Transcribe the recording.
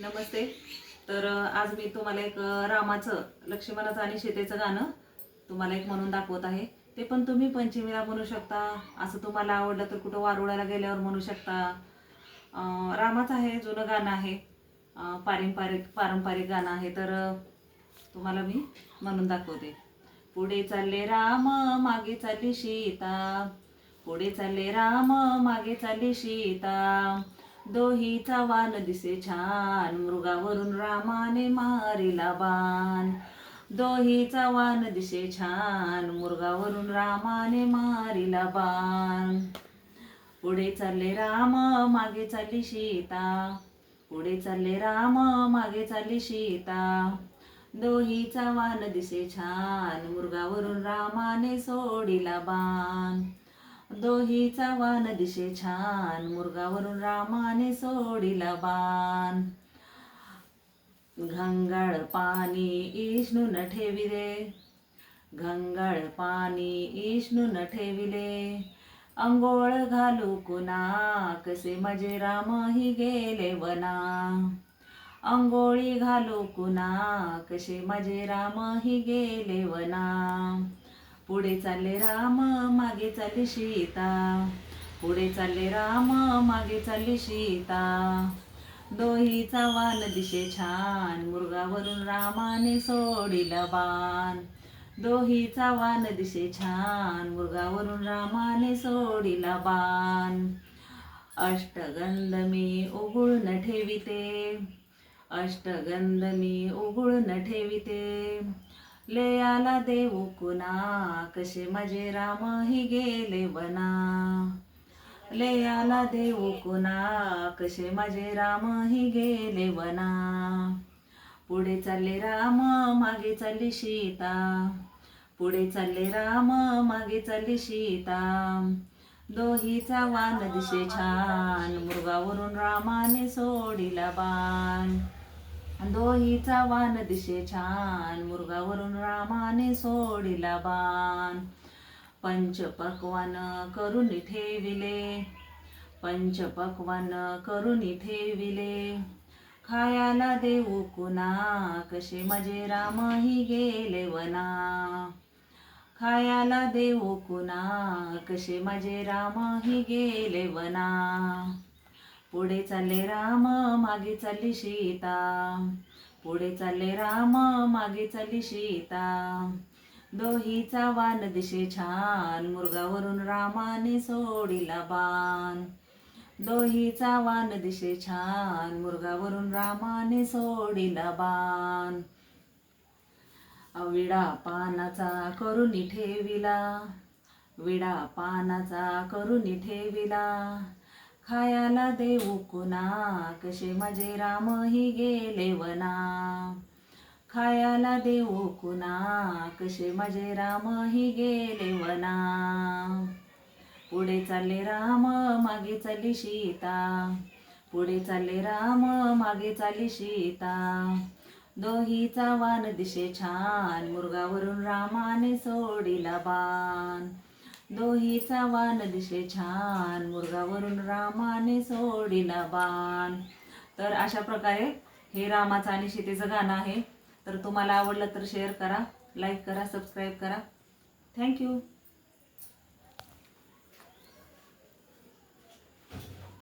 नमस्ते. तर आज मी तुम्हाला एक रामाचं लक्ष्मणाचं आणि सीतेचं गाणं तुम्हाला एक म्हणून दाखवत आहे. ते पण तुम्ही पंचमीला म्हणू शकता. असं तुम्हाला आवडलं तर कुठं वारुळाला गेल्यावर म्हणू शकता. रामाचं आहे जुनं गाणं आहे. पारंपरिक पारंपरिक गाणं आहे. तर तुम्हाला मी म्हणून दाखवते. पुढे चालले राम मागे चालली सीता. पुढे चालले राम मागे चालली सीता. दोहीचा वान दिसे छान. मृगावरून रामाने मारिला बाण. दोहीचा वान दिसे छान. मुर्गावरून रामाने मारिला बाण. पुढे चालले राम मागे चालली सीता. पुढे चालले राम मागे चालली सीता. दोहीचा वान दिसे छान. मुर्गावरून रामाने सोडिला बाण. दोहीचा वान दिशे छान मुर्गावरून रामाने सोडिला बाण. घंगाळ पाणी इष्णू न ठेविले घंगाळ पाणी इष्णू न ठेविले. अंघोळ घालू कुणा कसे माझे राम ही गेले वना. अंघोळी घालू कुणा कसे माझे राम ही गेले वना. पुढे चालले राम मागे चालली सीता. पुढे चालले राम मागे चालली सीता. दोहीचा वान दिशे छान मुर्गावरून रामाने सोडिला बाण. दोहीचा वान दिशे छान मुर्गावरून रामाने सोडिला बाण. अष्टगंध मी उघडून ठेविते. अष्टगंध मी उघडून ठेविते. लेयाला देऊ कुणा? कसे माझे राम हि गेले वना? लेयाला देऊ कुणा? कसे माझे राम हि गेले वना? पुढे चालले राम मागे चालली सीता. पुढे चालले राम मागे चालली सीता. दोहीचा वान दिसे छान मृगावरून रामाने सोडिला बाण. दोहीचा वान दिशे छान मुर्गावरून रामाने सोडिला बाण. पंच पकवान करून ठेविले पंचपक्वान करून ठेविले. खायाला देऊ कुणा कसे माझे रामही गेले वना. खायाला देऊ कुणा कसे माझे रामही गेले वना. पुढे चालले राम मागे चालली सीता. पुढे चालले राम मागे चालली सीता. दोहीचा वान दिशे छान मुर्गावरून रामाने सोडिला बाण. दोहीचा वान दिशे छान मुर्गावरून रामाने सोडिला बाण. विडा पानाचा करून ठेविला. विडा पानाचा करून ठेविला. खायाला देऊ कुणा कसे माझे राम ही गेले वना. खायाला देऊ कुणा कसे माझे राम ही गेले वना. पुढे चालले राम मागे चालली सीता. पुढे चालले राम मागे चालली सीता. दोहीचा वान दिशे छान मुर्गावरून रामाने सोडिला बाण. दोहीचा वान दिसे छान मुर्गावरून रामाने सोडिला बाण. तर अशा प्रकारे हे रामाचं आणि सीतेचं गाणं आहे. तर तुम्हाला आवडलं तर शेअर करा लाईक करा सबस्क्राईब करा. थँक्यू